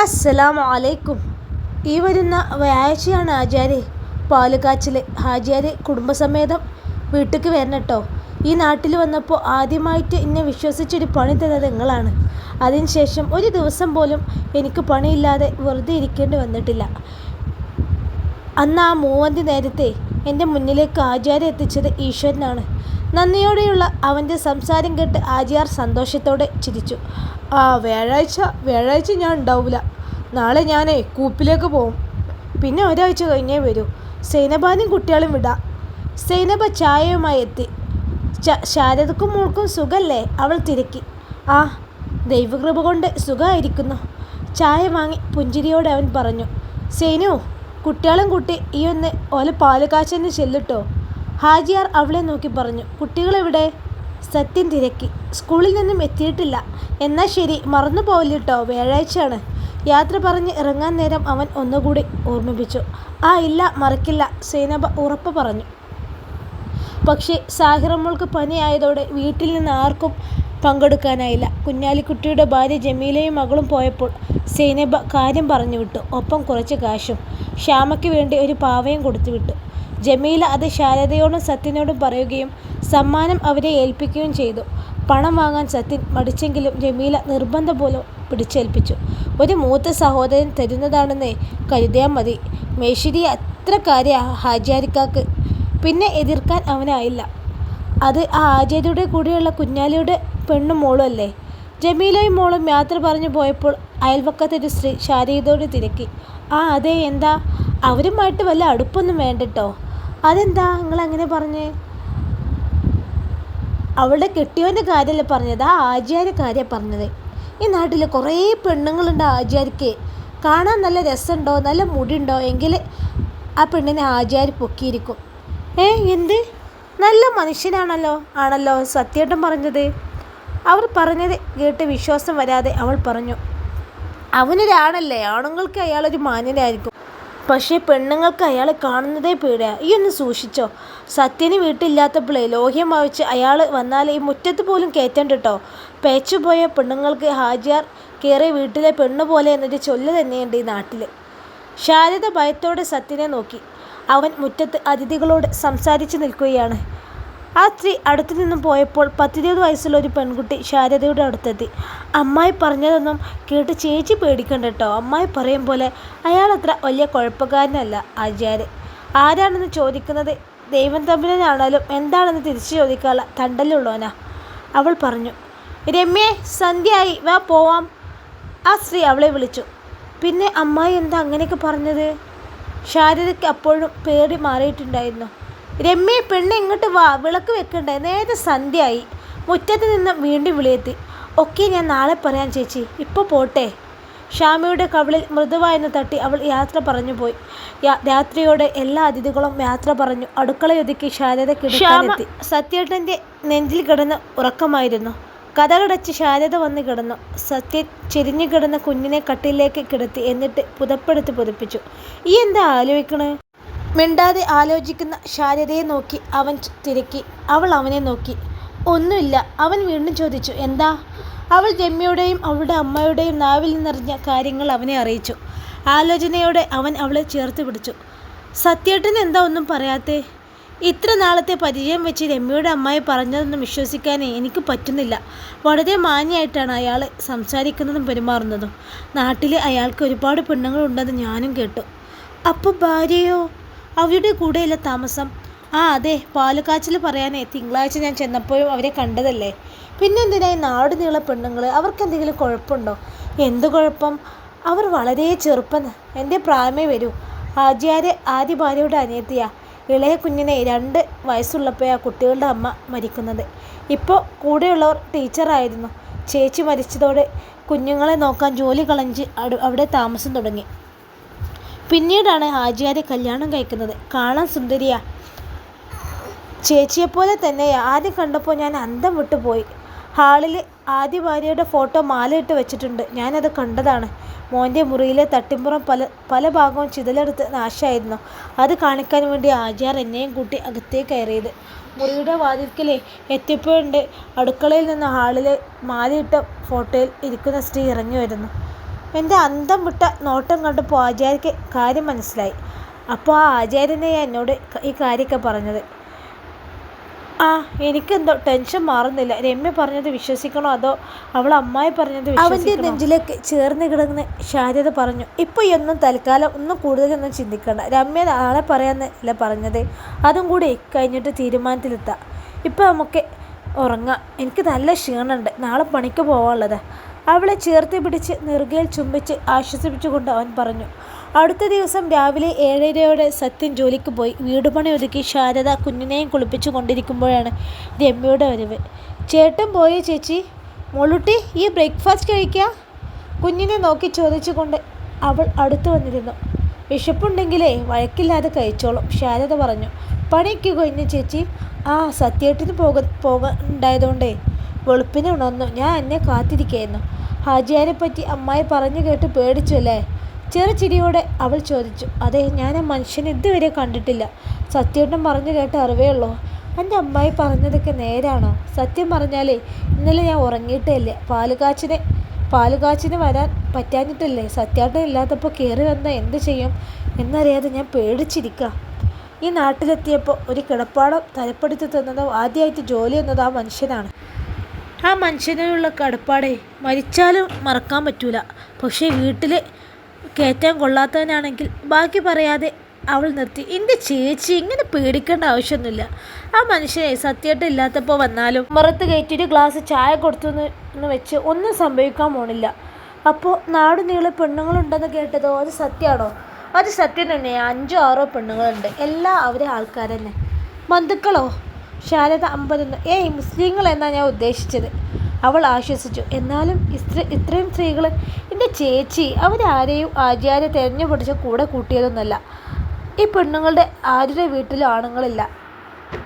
അസ്സലാമു അലൈക്കും ഈ വരുന്ന വ്യാഴ്ചയാണ് ആചാര്യ പാലുകാച്ചിൽ ഹാജിയാര് കുടുംബസമേതം വീട്ടിലേക്ക് വരണം കേട്ടോ ഈ നാട്ടിൽ വന്നപ്പോൾ ആദ്യമായിട്ട് എന്നെ വിശ്വസിച്ചൊരു പണി തന്നത് നിങ്ങളാണ്. അതിനുശേഷം ഒരു ദിവസം പോലും എനിക്ക് പണിയില്ലാതെ വെറുതെ ഇരിക്കേണ്ടി വന്നിട്ടില്ല. അന്ന് ആ മൂവന്തി നേരത്തെ എന്റെ മുന്നിലേക്ക് ആചാര്യ എത്തിച്ചത് ഈശ്വരനാണ്. നന്ദിയോടെയുള്ള അവന്റെ സംസാരം കേട്ട് ആര്യാർ സന്തോഷത്തോടെ ചിരിച്ചു. ആ വ്യാഴാഴ്ച വ്യാഴാഴ്ച ഞാൻ ഉണ്ടാവില്ല നാളെ ഞാനേ കൂപ്പിലേക്ക് പോവും. പിന്നെ ഒരാഴ്ച കഴിഞ്ഞേ വരൂ. സൈനബാനും കുട്ടികളും വിടാം. സൈനബ ചായയുമായി എത്തി. ശാരദക്കും മോൾക്കും സുഖല്ലേ? അവൾ തിരക്കി. ആ ദൈവകൃപ കൊണ്ട് സുഖമായിരിക്കുന്നു. ചായ വാങ്ങി പുഞ്ചിരിയോടെ അവൻ പറഞ്ഞു. സേനു കുട്ടികളും കുട്ടി ഈ ഒന്ന് ഓല പാൽ കാച്ചെന്ന് ചെല്ലിട്ടോ. ഹാജിയാർ അവളെ നോക്കി പറഞ്ഞു കുട്ടികളെവിടെ? സത്യം തിരക്കി. സ്കൂളിൽ നിന്നും എത്തിയിട്ടില്ല. എന്നാൽ ശരി മറന്നു പോവില്ലിട്ടോ വ്യാഴാഴ്ചയാണ്. യാത്ര പറഞ്ഞ് ഇറങ്ങാൻ നേരം അവൻ ഒന്നുകൂടി ഓർമ്മിപ്പിച്ചു. ആ ഇല്ല മറക്കില്ല സൈനബ ഉറപ്പ് പറഞ്ഞു. പക്ഷേ സാഹിറമ്മൾക്ക് പനിയായതോടെ വീട്ടിൽ നിന്ന് ആർക്കും പങ്കെടുക്കാനായില്ല. കുഞ്ഞാലിക്കുട്ടിയുടെ ഭാര്യ ജമീലയും മകളും പോയപ്പോൾ സൈനബ കാര്യം പറഞ്ഞു വിട്ടു ഒപ്പം കുറച്ച് കാശും. ശ്യാമയ്ക്ക് വേണ്ടി ഒരു പാവയും കൊടുത്തു വിട്ടു. ജമീല അത് ശാരദയോടും സത്യനോടും പറയുകയും സമ്മാനം അവരെ ഏൽപ്പിക്കുകയും ചെയ്തു. പണം വാങ്ങാൻ സത്യൻ മടിച്ചെങ്കിലും ജമീല നിർബന്ധപൂർവം പിടിച്ചേൽപ്പിച്ചു. ഒരു മൂത്ത സഹോദരൻ തരുന്നതാണെന്ന് കരുതിയാൽ മതി. മേശിരി അത്ര കാര്യ ഹാജിയാരിക്കാക്ക് പിന്നെ എതിർക്കാൻ അവനായില്ല. അത് ആ ആചാര്യയുടെ കൂടെയുള്ള കുഞ്ഞാലിയുടെ പെണ്ണും മോളും അല്ലേ? ജമീലയും മോളും യാത്ര പറഞ്ഞു പോയപ്പോൾ അയൽവക്കത്തൊരു സ്ത്രീ ശാരീരത്തോട് തിരക്കി. ആ അതെ എന്താ? അവരുമായിട്ട് വല്ല അടുപ്പൊന്നും വേണ്ടട്ടോ? അതെന്താ നിങ്ങൾ അങ്ങനെ പറഞ്ഞേ? അവളുടെ കെട്ടിയവന്റെ കാര്യമല്ല പറഞ്ഞത്? ആ ആചാര്യ കാര്യം പറഞ്ഞത്. ഈ നാട്ടിൽ കുറേ പെണ്ണുങ്ങളുണ്ട് ആചാര്യക്ക്. കാണാൻ നല്ല രസമുണ്ടോ? നല്ല മുടിയുണ്ടോ? എങ്കിൽ ആ പെണ്ണിനെ ആചാര്യ പൊക്കിയിരിക്കും. ഏ എന്ത്? നല്ല മനുഷ്യനാണല്ലോ? ആണല്ലോ സത്യേട്ടൻ പറഞ്ഞത്? അവർ പറഞ്ഞത് കേട്ട് വിശ്വാസം വരാതെ അവൾ പറഞ്ഞു. അവനൊരാണല്ലേ? ആണുങ്ങൾക്ക് അയാളൊരു മാന്യനായിരിക്കും. പക്ഷേ പെണ്ണുങ്ങൾക്ക് അയാളെ കാണുന്നതേ പേടിയാ. ഈ ഒന്ന് സൂക്ഷിച്ചോ. സത്യന് വീട്ടിലില്ലാത്തപ്പോഴേ ലോഹ്യം വായിച്ച് അയാൾ വന്നാൽ ഈ മുറ്റത്ത് പോലും കയറ്റണ്ട കേട്ടോ പേച്ചുപോയ പെണ്ണുങ്ങൾക്ക് ഹാജിയാർ കയറിയ വീട്ടിലെ പെണ്ണ് പോലെ എന്നൊരു ചൊല്ല് തന്നെയുണ്ട് ഈ നാട്ടിൽ ശാരദ ഭയത്തോടെ സത്യനെ നോക്കി. അവൻ മുറ്റത്ത് അതിഥികളോട് സംസാരിച്ചു നിൽക്കുകയാണ്. ആ സ്ത്രീ അടുത്തു നിന്നും പോയപ്പോൾ പത്തിരുപത് വയസ്സുള്ള ഒരു പെൺകുട്ടി ശാരദയുടെ അടുത്തെത്തി. അമ്മായി പറഞ്ഞതൊന്നും കേട്ട് ചേച്ചി പേടിക്കണ്ട കേട്ടോ. അമ്മായി പറയും പോലെ അയാളത്ര വലിയ കുഴപ്പക്കാരനല്ല ആചാര്യൻ ആരാണെന്ന് ചോദിക്കുന്നത് ദൈവം തമ്മിലാണാലും എന്താണെന്ന് തിരിച്ചു ചോദിക്കാനുള്ള തണ്ടലുള്ളവനാ. അവൾ പറഞ്ഞു രമ്യേ സന്ധ്യയായി. വാ പോവാം. ആ സ്ത്രീ അവളെ വിളിച്ചു പിന്നെ അമ്മായി എന്താ അങ്ങനെയൊക്കെ പറഞ്ഞത്? ശാരദയ്ക്ക് അപ്പോഴും പേടി മാറിയിട്ടുണ്ടായിരുന്നു. രമ്യ പെണ്ണ് ഇങ്ങോട്ട് വാ വിളക്ക് വെക്കണ്ടേ? നേരെ സന്ധ്യയായി. മുറ്റത്ത് നിന്ന് വീണ്ടും വിളിയെത്തി. ഒക്കെ ഞാൻ നാളെ പറയാൻ ചേച്ചി. ഇപ്പോൾ പോട്ടെ. ഷാമിയുടെ കവിളിൽ മൃദുവായെന്ന് തട്ടി അവൾ യാത്ര പറഞ്ഞു പോയി. രാത്രിയോടെ എല്ലാ അതിഥികളും യാത്ര പറഞ്ഞു. അടുക്കളയൊതുക്കി ശാരദ കിടക്കാനെത്തി സത്യേട്ടന്റെ നെഞ്ചിൽ കിടന്ന് ഉറക്കമായിരുന്നു. കഥകടച്ച് ശാരദ വന്ന് കിടന്നു. സത്യൻ ചെരിഞ്ഞു കിടന്ന കുഞ്ഞിനെ കട്ടിലേക്ക് കിടത്തി എന്നിട്ട് പുതപ്പെടുത്ത് പുതപ്പിച്ചു. ഈ എന്താ ആലോചിക്കണേ? മിണ്ടാതെ ആലോചിക്കുന്ന ശാരദയെ നോക്കി അവൻ തിരക്കി. അവൾ അവനെ നോക്കി. ഒന്നുമില്ല. അവൻ വീണ്ടും ചോദിച്ചു എന്താ? അവൾ രമ്യയുടെയും അവളുടെ അമ്മയുടെയും നാവിൽ നിന്നറിഞ്ഞ കാര്യങ്ങൾ അവനെ അറിയിച്ചു. ആലോചനയോടെ അവൻ അവളെ ചേർത്ത് പിടിച്ചു. സത്യേട്ടൻ എന്താ ഒന്നും പറയാത്തെ? ഇത്ര നാളത്തെ പരിചയം വെച്ച് രമ്യയുടെ അമ്മായി പറഞ്ഞതൊന്നും വിശ്വസിക്കാനേ എനിക്ക് പറ്റുന്നില്ല. വളരെ മാന്യമായിട്ടാണ് അയാൾ സംസാരിക്കുന്നതും പെരുമാറുന്നതും. നാട്ടിൽ അയാൾക്ക് ഒരുപാട് പെണ്ണുങ്ങളുണ്ടെന്ന് ഞാനും കേട്ടു. അപ്പോൾ ഭാര്യയോ? അവരുടെ കൂടെയല്ല താമസം. ആ അതെ. പാലുകാച്ചിൽ പറയാനേ തിങ്കളാഴ്ച ഞാൻ ചെന്നപ്പോഴും അവരെ കണ്ടതല്ലേ. പിന്നെന്തിനായി നാട് നീള പെണ്ണുങ്ങൾ അവർക്ക് എന്തെങ്കിലും കുഴപ്പമുണ്ടോ? എന്ത് കുഴപ്പം? അവർ വളരെ ചെറുപ്പം എന്റെ പ്രായമേ വരൂ. ആചാര്യ ആദ്യ ഭാര്യയുടെ അനിയത്തിയാ. ഇളയ കുഞ്ഞിനെ രണ്ട് വയസ്സുള്ളപ്പോൾ ആ കുട്ടികളുടെ അമ്മ മരിക്കുന്നത്. ഇപ്പോൾ കൂടെയുള്ളവർ ടീച്ചറായിരുന്നു. ചേച്ചി മരിച്ചതോടെ കുഞ്ഞുങ്ങളെ നോക്കാൻ ജോലി കളഞ്ഞ് അവിടെ താമസം തുടങ്ങി. പിന്നീടാണ് ഹാജിയാരെ കല്യാണം കഴിക്കുന്നത്. കാണാൻ സുന്ദരിയാ. ചേച്ചിയെപ്പോലെ തന്നെ ആദ്യം കണ്ടപ്പോൾ ഞാൻ അന്തം വിട്ടുപോയി ഹാളിൽ ആദ്യ ഭാര്യയുടെ ഫോട്ടോ മാലയിട്ട് വെച്ചിട്ടുണ്ട്. ഞാനത് കണ്ടതാണ്. മോന്റെ മുറിയിലെ തട്ടിമ്പുറം പല പല ഭാഗവും ചിതലെടുത്ത് നാശമായിരുന്നു. അത് കാണിക്കാൻ വേണ്ടി ആചാർ എന്നെയും കൂട്ടി അകത്തേക്ക് കയറിയത്. മുറിയുടെ വാതിൽക്കലേ എത്തിയപ്പോഴുണ്ട് അടുക്കളയിൽ നിന്ന് ഹാളിലെ മാലയിട്ട ഫോട്ടോയിൽ ഇരിക്കുന്ന സ്ത്രീ ഇറങ്ങി വരുന്നു എന്റെ അന്തം വിട്ട നോട്ടം കണ്ടപ്പോൾ ആചാര്യക്ക് കാര്യം മനസ്സിലായി. അപ്പോൾ ആ ആചാര്യനെ എന്നോട് ഈ കാര്യമൊക്കെ പറഞ്ഞത്. ആ എനിക്കെന്തോ ടെൻഷൻ മാറുന്നില്ല. രമ്യ പറഞ്ഞത് വിശ്വസിക്കണോ അതോ അവൾ അമ്മായി പറഞ്ഞത് അവന്റെ നെഞ്ചിലേക്ക് ചേർന്ന് കിടന്ന് ശാരദ പറഞ്ഞു ഇപ്പോൾ ഒന്നും തൽക്കാലം ഒന്നും കൂടുതലൊന്നും ചിന്തിക്കണ്ട. രമ്യ നാളെ പറയാന്നല്ല പറഞ്ഞത്. അതും കൂടി കഴിഞ്ഞിട്ട് തീരുമാനത്തിലെത്താം. ഇപ്പോൾ നമുക്ക് ഉറങ്ങാം. എനിക്ക് നല്ല ക്ഷീണമുണ്ട്. നാളെ പണിക്ക് പോകാനുള്ളത് അവളെ ചേർത്ത് പിടിച്ച് നെറുകയിൽ ചുംബിച്ച് ആശ്വസിപ്പിച്ചുകൊണ്ട് അവൻ പറഞ്ഞു അടുത്ത ദിവസം രാവിലെ ഏഴരയോടെ സത്യൻ ജോലിക്ക് പോയി വീടുപണി ഒതുക്കി ശാരദ കുഞ്ഞിനെയും കുളിപ്പിച്ചു കൊണ്ടിരിക്കുമ്പോഴാണ് രമ്യയുടെ വരവ്. ചേട്ടൻ പോയോ ചേച്ചി? മുളുട്ടി ഈ ബ്രേക്ക്ഫാസ്റ്റ് കഴിക്കുക കുഞ്ഞിനെ നോക്കി ചോദിച്ചുകൊണ്ട് അവൾ അടുത്തു വന്നിരുന്നു. വിശപ്പുണ്ടെങ്കിലേ വഴക്കില്ലാതെ കഴിച്ചോളും ശാരദ പറഞ്ഞു. പണിക്ക് കഴിഞ്ഞു ചേച്ചി. ആ സത്യേട്ടിന് പോക പോകണ്ടായതുകൊണ്ടേ വെളുപ്പിന് ഉണർന്നു. ഞാൻ എന്നെ കാത്തിരിക്കുകയായിരുന്നു ഹാജിയാരെ പറ്റി അമ്മായി പറഞ്ഞു കേട്ട് പേടിച്ചു അല്ലേ? ചെറു ചിരിയോടെ അവൾ ചോദിച്ചു. അതെ ഞാൻ ആ മനുഷ്യനെ ഇതുവരെ കണ്ടിട്ടില്ല. സത്യേട്ടൻ പറഞ്ഞു കേട്ട് അറിവേ ഉള്ളൂ. എന്റെ അമ്മായി പറഞ്ഞതൊക്കെ നേരാണോ? സത്യം പറഞ്ഞാലേ ഇന്നലെ ഞാൻ ഉറങ്ങിയിട്ടേ പാലുകാച്ചിനെ പാലുകാച്ചിന് വരാൻ പറ്റാഞ്ഞിട്ടല്ലേ? സത്യാട്ടം ഇല്ലാത്തപ്പോൾ കയറി വന്നാൽ എന്ത് ചെയ്യും? എന്നറിയാതെ ഞാൻ പേടിച്ചിരിക്കുക ഈ നാട്ടിലെത്തിയപ്പോൾ ഒരു കിടപ്പാടം തലപ്പെടുത്തി തന്നതോ ആദ്യമായിട്ട് ജോലി വന്നത് ആ മനുഷ്യനാണ്. ആ മനുഷ്യനുള്ള കടപ്പാടേ മരിച്ചാലും മറക്കാൻ പറ്റൂല. പക്ഷേ വീട്ടിൽ കയറ്റാൻ കൊള്ളാത്തവനാണെങ്കിൽ ബാക്കി പറയാതെ അവൾ നിർത്തി. എന്റെ ചേച്ചി ഇങ്ങനെ പേടിക്കേണ്ട ആവശ്യമൊന്നുമില്ല. ആ മനുഷ്യനെ സത്യമായിട്ട് ഇല്ലാത്തപ്പോൾ വന്നാലും മുറത്ത് കയറ്റിയിട്ട് ഗ്ലാസ് ചായ കൊടുത്തു എന്ന് വെച്ച് ഒന്നും സംഭവിക്കാൻ പോണില്ല. അപ്പോൾ നാട് നീളെ പെണ്ണുങ്ങളുണ്ടെന്ന് കേട്ടതോ അത് സത്യമാണോ? അത് സത്യം തന്നെ അഞ്ചോ ആറോ പെണ്ണുങ്ങളുണ്ട്. എല്ലാ അവരെ ആൾക്കാർ തന്നെ ബന്ധുക്കളോ? ശാരദ അമ്പതെന്ന് ഏയ് മുസ്ലിങ്ങൾ എന്നാണ് ഞാൻ ഉദ്ദേശിച്ചത്? അവൾ ആശ്വസിച്ചു. എന്നാലും ഇത്ര ഇത്രയും സ്ത്രീകൾ എന്റെ ചേച്ചി അവരാരെയും ആചാര്യ തെരഞ്ഞു പിടിച്ച കൂടെ കൂട്ടിയതൊന്നുമല്ല ഈ പെണ്ണുങ്ങളുടെ ആരുടെ വീട്ടിലും ആണുങ്ങളില്ല.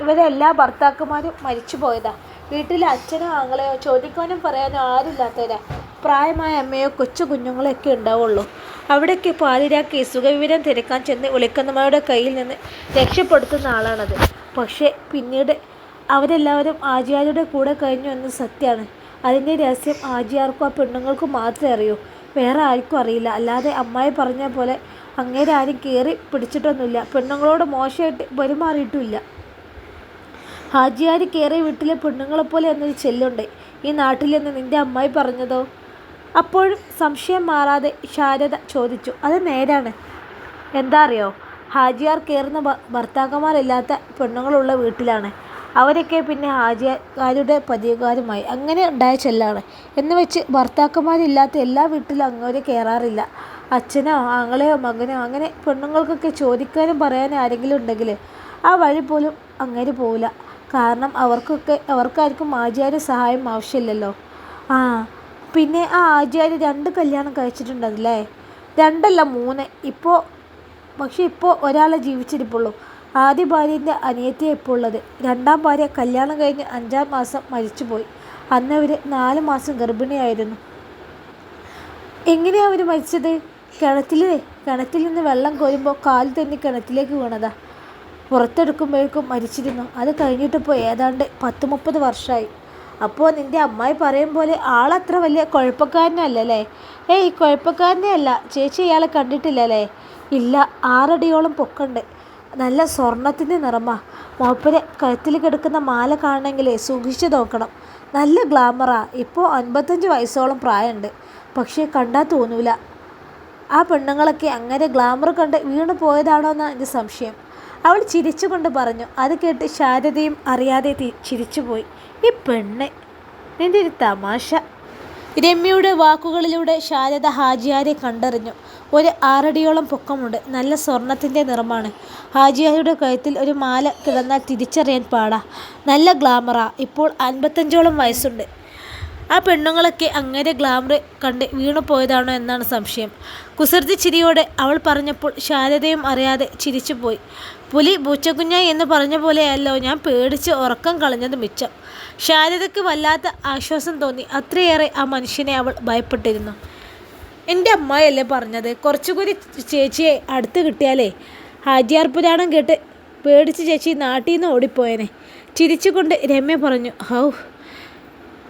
ഇവരെല്ലാ ഭർത്താക്കന്മാരും മരിച്ചു പോയതാ വീട്ടിലെ അച്ഛനോ ആങ്ങളെയോ ചോദിക്കാനും പറയാനോ ആരുമില്ലാത്തവരാ. പ്രായമായ അമ്മയോ കൊച്ചു കുഞ്ഞുങ്ങളെയൊക്കെ ഉണ്ടാവുള്ളൂ. അവിടേക്ക് പാതിരാക്കി സുഖവിവരം തിരക്കാൻ ചെന്ന് വിളിക്കുന്നമ്മയുടെ കയ്യിൽ നിന്ന് രക്ഷപ്പെടുത്തുന്ന ആളാണത്. പക്ഷേ പിന്നീട് അവരെല്ലാവരും ആചാര്യയുടെ കൂടെ കഴിഞ്ഞു എന്ന് സത്യമാണ് അതിന്റെ രഹസ്യം ആചിയാർക്കും ആ പെണ്ണുങ്ങൾക്കും മാത്രമേ അറിയൂ. വേറെ ആർക്കും അറിയില്ല. അല്ലാതെ അമ്മായി പറഞ്ഞ പോലെ അങ്ങേരെ ആരും കയറി പിടിച്ചിട്ടൊന്നുമില്ല. പെണ്ണുങ്ങളോട് മോശമായിട്ട് പെരുമാറിയിട്ടുമില്ല. ഹാജിയാർ കയറി വീട്ടിലെ പെണ്ണുങ്ങളെപ്പോലെ എന്നൊരു ചെല്ലുണ്ട്. ഈ നാട്ടിൽ നിന്റെ അമ്മായി പറഞ്ഞതോ? അപ്പോഴും സംശയം മാറാതെ ശാരദ ചോദിച്ചു അത് നേരാണ്. എന്താ അറിയോ? ഹാജിയാർ കയറുന്ന ഭർത്താക്കന്മാരില്ലാത്ത പെണ്ണുങ്ങളുള്ള വീട്ടിലാണ്. അവരൊക്കെ പിന്നെ ഹാജിയാരുടെ പതിവുകാരുമായി. അങ്ങനെ ഉണ്ടായ ചെല്ലാണ്. എന്ന് വെച്ച് ഭർത്താക്കന്മാരില്ലാത്ത എല്ലാ വീട്ടിലും അങ്ങോട്ട് കയറാറില്ല. അച്ഛനോ ആങ്ങളെയോ മകനോ അങ്ങനെ പെണ്ണുങ്ങൾക്കൊക്കെ ചോദിക്കാനും പറയാനും ആരെങ്കിലും ഉണ്ടെങ്കിൽ ആ വഴി പോലും അങ്ങനെ പോവില്ല. കാരണം അവർക്കൊക്കെ അവർക്കാർക്കും ആചാര്യ സഹായം ആവശ്യമില്ലല്ലോ. ആ പിന്നെ ആ ആചാര്യ രണ്ട് കല്യാണം കഴിച്ചിട്ടുണ്ടല്ലേ രണ്ടല്ല മൂന്ന്. ഇപ്പോൾ പക്ഷേ ഇപ്പോൾ ഒരാളെ ജീവിച്ചിരിപ്പുള്ളൂ. ആദ്യ ഭാര്യന്റെ അനിയത്തിയെ ഇപ്പോൾ ഉള്ളത്. രണ്ടാം ഭാര്യ കല്യാണം കഴിഞ്ഞ് അഞ്ചാം മാസം മരിച്ചുപോയി. അന്ന് അവർ നാല് മാസം ഗർഭിണിയായിരുന്നു. എങ്ങനെയാണ് അവർ മരിച്ചത്? കിണറ്റിൽ കിണറ്റിൽ നിന്ന് വെള്ളം കോരുമ്പോൾ കാൽ തന്നെ കിണറ്റിലേക്ക് വീണതാ. പുറത്തെടുക്കുമ്പോഴേക്കും മരിച്ചിരുന്നു. അത് കഴിഞ്ഞിട്ടിപ്പോൾ ഏതാണ്ട് പത്ത് മുപ്പത് വർഷമായി അപ്പോൾ നിന്റെ അമ്മായി പറയും പോലെ ആളത്ര വലിയ കുഴപ്പക്കാരനല്ലേ ഏയ് കുഴപ്പക്കാരനെ അല്ല ചേച്ചി ഇയാളെ കണ്ടിട്ടില്ലല്ലേ? ഇല്ല ആറടിയോളം പൊക്കുണ്ട്. നല്ല സ്വർണത്തിന്റെ നിറമാ. മൂപ്പര് കഴുത്തിൽ കിടക്കുന്ന മാല കാണണമെങ്കിൽ സൂക്ഷിച്ച് നോക്കണം. നല്ല ഗ്ലാമറാ. ഇപ്പോൾ അൻപത്തഞ്ച് വയസ്സോളം പ്രായമുണ്ട്. പക്ഷേ കണ്ടാൽ തോന്നൂല. ആ പെണ്ണുങ്ങളൊക്കെ അങ്ങനെ ഗ്ലാമർ കണ്ട് വീണു പോയതാണോ എന്നാണ് എന്റെ സംശയം. അവൾ ചിരിച്ചുകൊണ്ട് പറഞ്ഞു. അത് കേട്ട് ശാരദയും അറിയാതെ ചിരിച്ചുപോയി. ഈ പെണ്ണ് നിന്റെ ഒരു തമാശ. രമ്യയുടെ വാക്കുകളിലൂടെ ശാരദ ഹാജിയാരെ കണ്ടറിഞ്ഞു. ഒരു ആറടിയോളം പൊക്കമുണ്ട്. നല്ല സ്വർണത്തിന്റെ നിറമാണ്. ഹാജിയാരുടെ കഴുത്തിൽ ഒരു മാല കിടന്നാൽ തിരിച്ചറിയാൻ പാടാ. നല്ല ഗ്ലാമറാ. ഇപ്പോൾ അൻപത്തഞ്ചോളം വയസ്സുണ്ട്. ആ പെണ്ണുങ്ങളൊക്കെ അങ്ങനെ ഗ്ലാമർ കണ്ട് വീണു പോയതാണോ എന്നാണ് സംശയം. കുസൃതി ചിരിയോടെ അവൾ പറഞ്ഞപ്പോൾ ശാരദയും അറിയാതെ ചിരിച്ചുപോയി. പുലി പൂച്ചക്കുഞ്ഞായി എന്ന് പറഞ്ഞ പോലെയല്ലോ. ഞാൻ പേടിച്ച് ഉറക്കം കളഞ്ഞത് മിച്ചം. ശാരദയ്ക്ക് വല്ലാത്ത ആശ്വാസം തോന്നി. അത്രയേറെ ആ മനുഷ്യനെ അവൾ ഭയപ്പെട്ടിരുന്നു. എന്റെ അമ്മായല്ലേ പറഞ്ഞത്? കുറച്ചുകൂടി ചേച്ചിയെ അടുത്ത് കിട്ടിയാലേ? ഹാജിയാർ പുരാണം കേട്ട് പേടിച്ച് ചേച്ചി നാട്ടിൽ നിന്ന് ഓടിപ്പോയനെ. ചിരിച്ചുകൊണ്ട് രമ്യ പറഞ്ഞു ഹൗ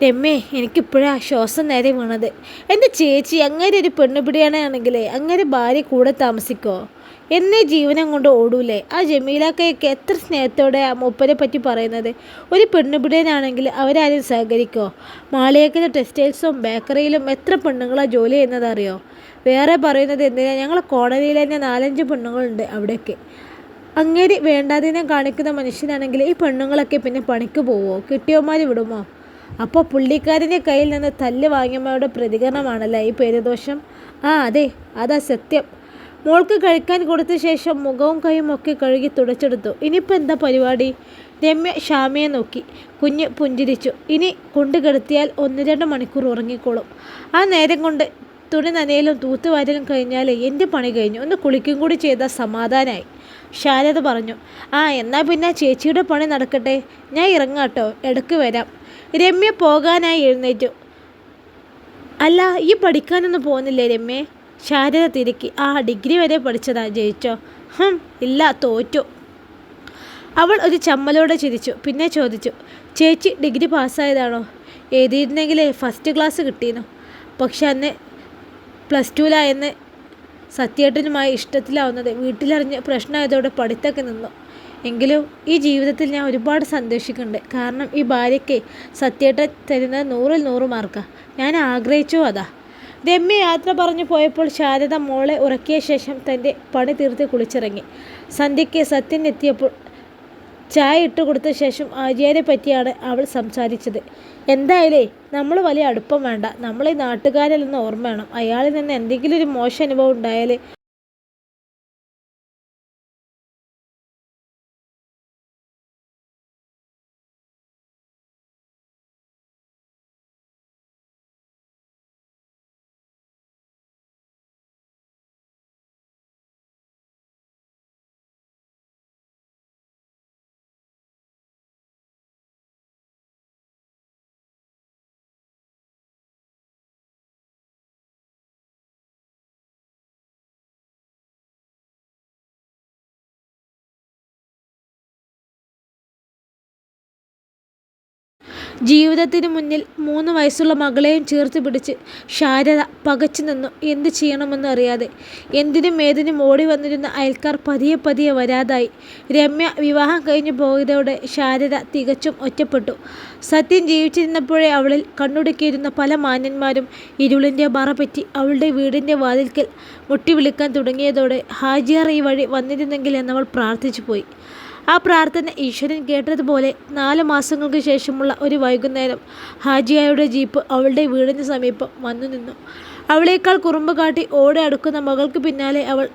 രമ്യേ എനിക്കിപ്പോഴാ ശ്വാസം നേരെ വീണത്. എന്റെ ചേച്ചി അങ്ങനെ ഒരു പെണ്ണുപിടിയാണെങ്കിൽ അങ്ങനെ ഭാര്യ കൂടെ താമസിക്കോ? എന്നെ ജീവനം കൊണ്ട് ഓടൂലേ? ആ ജമീലാക്കയൊക്കെ എത്ര സ്നേഹത്തോടെ ആ മൂപ്പരെ പറ്റി പറയുന്നത്. ഒരു പെണ്ണുപിടിയനാണെങ്കിൽ അവരാരും സഹകരിക്കോ? മാളിയേക്കിലെ ടെക്സ്റ്റൈൽസും ബേക്കറിയിലും എത്ര പെണ്ണുങ്ങളാണ് ജോലി ചെയ്യുന്നതറിയോ? വേറെ പറയുന്നത് എന്തിനാ? ഞങ്ങളെ കോടതിയിൽ തന്നെ നാലഞ്ച് പെണ്ണുങ്ങളുണ്ട് അവിടെയൊക്കെ. അങ്ങേരി വേണ്ടാതിനെ കാണിക്കുന്ന മനുഷ്യനാണെങ്കിൽ ഈ പെണ്ണുങ്ങളൊക്കെ പിന്നെ പണിക്ക് പോവോ? കിട്ടിയോമാർ വിടുമോ? അപ്പോൾ പുള്ളിക്കാരന്റെ കയ്യിൽ നിന്ന് തല്ല് വാങ്ങിയമ്മയുടെ പ്രതികരണമാണല്ലേ ഈ പേരുദോഷം? ആ അതെ അതാ സത്യം. മോൾക്ക് കഴിക്കാൻ കൊടുത്ത ശേഷം മുഖവും കൈയും ഒക്കെ കഴുകി തുടച്ചെടുത്തു. ഇനിയിപ്പോൾ എന്താ പരിപാടി? രമ്യ ഷാമിയെ നോക്കി. കുഞ്ഞ് പുഞ്ചിരിച്ചു. ഇനി കൊണ്ടു കിടത്തിയാൽ ഒന്ന് രണ്ട് മണിക്കൂർ ഉറങ്ങിക്കോളും. ആ നേരം കൊണ്ട് തുണി നനയിലും തൂത്തുവാരലും കഴിഞ്ഞാൽ എന്റെ പണി കഴിഞ്ഞു. ഒന്ന് കുളിക്കും കൂടി ചെയ്താൽ സമാധാനമായി ശാരദ പറഞ്ഞു ആ എന്നാൽ പിന്നെ ചേച്ചിയുടെ പണി നടക്കട്ടെ. ഞാൻ ഇറങ്ങാട്ടോ. ഇടയ്ക്ക് വരാം. രമ്യ പോകാനായി എഴുന്നേറ്റു. അല്ല ഈ പഠിക്കാനൊന്നും പോകുന്നില്ലേ രമ്യേ? ശാരദ തിരക്കി ആ ഡിഗ്രി വരെ പഠിച്ചതാ ജയിച്ചോ? ഹും ഇല്ല തോറ്റു. അവൾ ഒരു ചമ്മലോടെ ചിരിച്ചു. പിന്നെ ചോദിച്ചു ചേച്ചി ഡിഗ്രി പാസ്സായതാണോ? എഴുതിയിരുന്നെങ്കിൽ ഫസ്റ്റ് ക്ലാസ് കിട്ടിയിരുന്നു പക്ഷെ അന്ന് പ്ലസ് ടുവിലായെന്ന് സത്യേട്ടനുമായി ഇഷ്ടത്തിലാവുന്നത് വീട്ടിലറിഞ്ഞ് പ്രശ്നമായതോടെ പഠിത്തൊക്കെ നിന്നു. എങ്കിലും ഈ ജീവിതത്തിൽ ഞാൻ ഒരുപാട് സന്തോഷിക്കുന്നുണ്ട്. കാരണം ഈ ഭാര്യയ്ക്ക് സത്യേട്ടൻ തരുന്നത് നൂറിൽ നൂറ് മാർക്കാണ് ഞാൻ ആഗ്രഹിച്ചു അതാ. രമ്യ യാത്ര പറഞ്ഞു പോയപ്പോൾ ശാരദ മോളെ ഉറക്കിയ ശേഷം തന്റെ പണി തീർത്ത് കുളിച്ചിറങ്ങി. സന്ധ്യയ്ക്ക് സത്യൻ എത്തിയപ്പോൾ ചായ ഇട്ട് കൊടുത്ത ശേഷം ആര്യനെ പറ്റിയാണ് അവൾ സംസാരിച്ചത്. എന്തായാലേ നമ്മൾ വലിയ അടുപ്പം വേണ്ട. നമ്മൾ ഈ നാട്ടുകാരിൽ നിന്ന് ഓർമ്മ വേണം. അയാളിൽ നിന്ന് എന്തെങ്കിലും ഒരു മോശം അനുഭവം ഉണ്ടായാൽ ജീവിതത്തിന് മുന്നിൽ മൂന്ന് വയസ്സുള്ള മകളെയും ചേർത്ത് പിടിച്ച് ശാരദ പകച്ചു നിന്നു. എന്ത് ചെയ്യണമെന്ന് അറിയാതെ. എന്തിനും ഏതിനും ഓടി വന്നിരുന്ന അയൽക്കാർ പതിയെ പതിയെ വരാതായി. രമ്യ വിവാഹം കഴിഞ്ഞു പോയതോടെ ശാരദ തികച്ചും ഒറ്റപ്പെട്ടു. സത്യം ജീവിച്ചിരുന്നപ്പോഴേ അവളിൽ കണ്ണുടുക്കിയിരുന്ന പല മാന്യന്മാരും ഇരുളിന്റെ മറപറ്റി അവളുടെ വീടിന്റെ വാതിൽക്കൽ മുട്ടി വിളിക്കാൻ തുടങ്ങിയതോടെ ഹാജിയാർ ഈ വഴി വന്നിരുന്നെങ്കിൽ എന്നവൾ പ്രാർത്ഥിച്ചു പോയി ആ പ്രാർത്ഥന ഈശ്വരൻ കേട്ടതുപോലെ നാല് മാസങ്ങൾക്ക് ശേഷമുള്ള ഒരു വൈകുന്നേരം ഹാജിയായുടെ ജീപ്പ് അവളുടെ വീടിന് സമീപം വന്നു നിന്നു. അവളേക്കാൾ കുറുമ്പ് കാട്ടി ഓടെ അടുക്കുന്ന മകൾക്ക് പിന്നാലെ അവൾ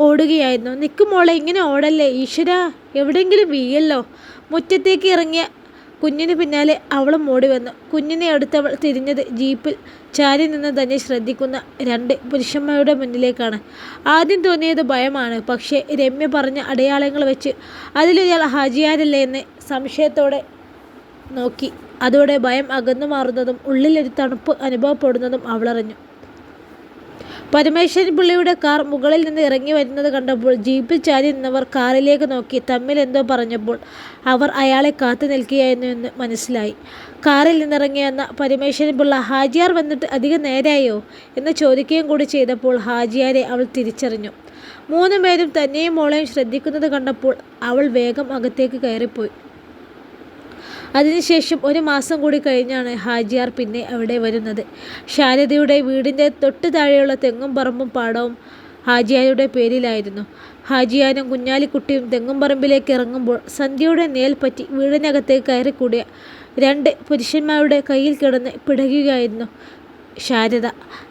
ഓടുകയായിരുന്നു. നിൽക്കുമോളെ ഇങ്ങനെ ഓടല്ലേ? ഈശ്വര എവിടെയെങ്കിലും വീയല്ലോ മുറ്റത്തേക്ക് ഇറങ്ങിയ കുഞ്ഞിന് പിന്നാലെ അവളും ഓടി വന്നു. കുഞ്ഞിനെ അടുത്തവൾ തിരിഞ്ഞത് ജീപ്പിൽ ചാരി നിന്ന് തന്നെ ശ്രദ്ധിക്കുന്ന രണ്ട് പുരുഷന്മാരുടെ മുന്നിലേക്കാണ്. ആദ്യം തോന്നിയത് ഭയമാണ്. പക്ഷേ രമ്യ പറഞ്ഞ അടയാളങ്ങൾ വെച്ച് അതിലൊരാൾ ഹാജിയാരല്ലേ എന്ന് സംശയത്തോടെ നോക്കി. അതോടെ ഭയം അകന്നു മാറുന്നതും ഉള്ളിലൊരു തണുപ്പ് അനുഭവപ്പെടുന്നതും അവളറിഞ്ഞു. പരമേശ്വരൻ പിള്ളയുടെ കാർ മുകളിൽ നിന്ന് ഇറങ്ങി വരുന്നത് കണ്ടപ്പോൾ ജീപ്പിൽ ചാരി നിന്നവർ കാറിലേക്ക് നോക്കി തമ്മിൽ എന്തോ പറഞ്ഞപ്പോൾ അവർ അയാളെ കാത്തു നിൽക്കുകയായിരുന്നു എന്ന് മനസ്സിലായി. കാറിൽ നിന്നിറങ്ങിയെന്ന പരമേശ്വരൻ പിള്ള ഹാജിയാർ വന്നിട്ട് അധികം നേരായോ? എന്ന് ചോദിക്കുകയും കൂടി ചെയ്തപ്പോൾ ഹാജിയാരെ അവൾ തിരിച്ചറിഞ്ഞു. മൂന്നു പേരും തന്നെയും മോളെയും ശ്രദ്ധിക്കുന്നത് കണ്ടപ്പോൾ അവൾ വേഗം അകത്തേക്ക് കയറിപ്പോയി. അതിനുശേഷം ഒരു മാസം കൂടി കഴിഞ്ഞാണ് ഹാജിയാർ പിന്നെ അവിടെ വരുന്നത്. ശാരദയുടെ വീടിന്റെ തൊട്ട് താഴെയുള്ള തെങ്ങും പറമ്പും പാടവും ഹാജിയാരുടെ പേരിലായിരുന്നു. ഹാജിയാനും കുഞ്ഞാലിക്കുട്ടിയും തെങ്ങും പറമ്പിലേക്ക് ഇറങ്ങുമ്പോൾ സന്ധ്യയുടെ നേൽ പറ്റി വീടിനകത്തേക്ക് കയറിക്കൂടിയ രണ്ട് പുരുഷന്മാരുടെ കയ്യിൽ കിടന്ന് പിടയുകയായിരുന്നു ശാരദ.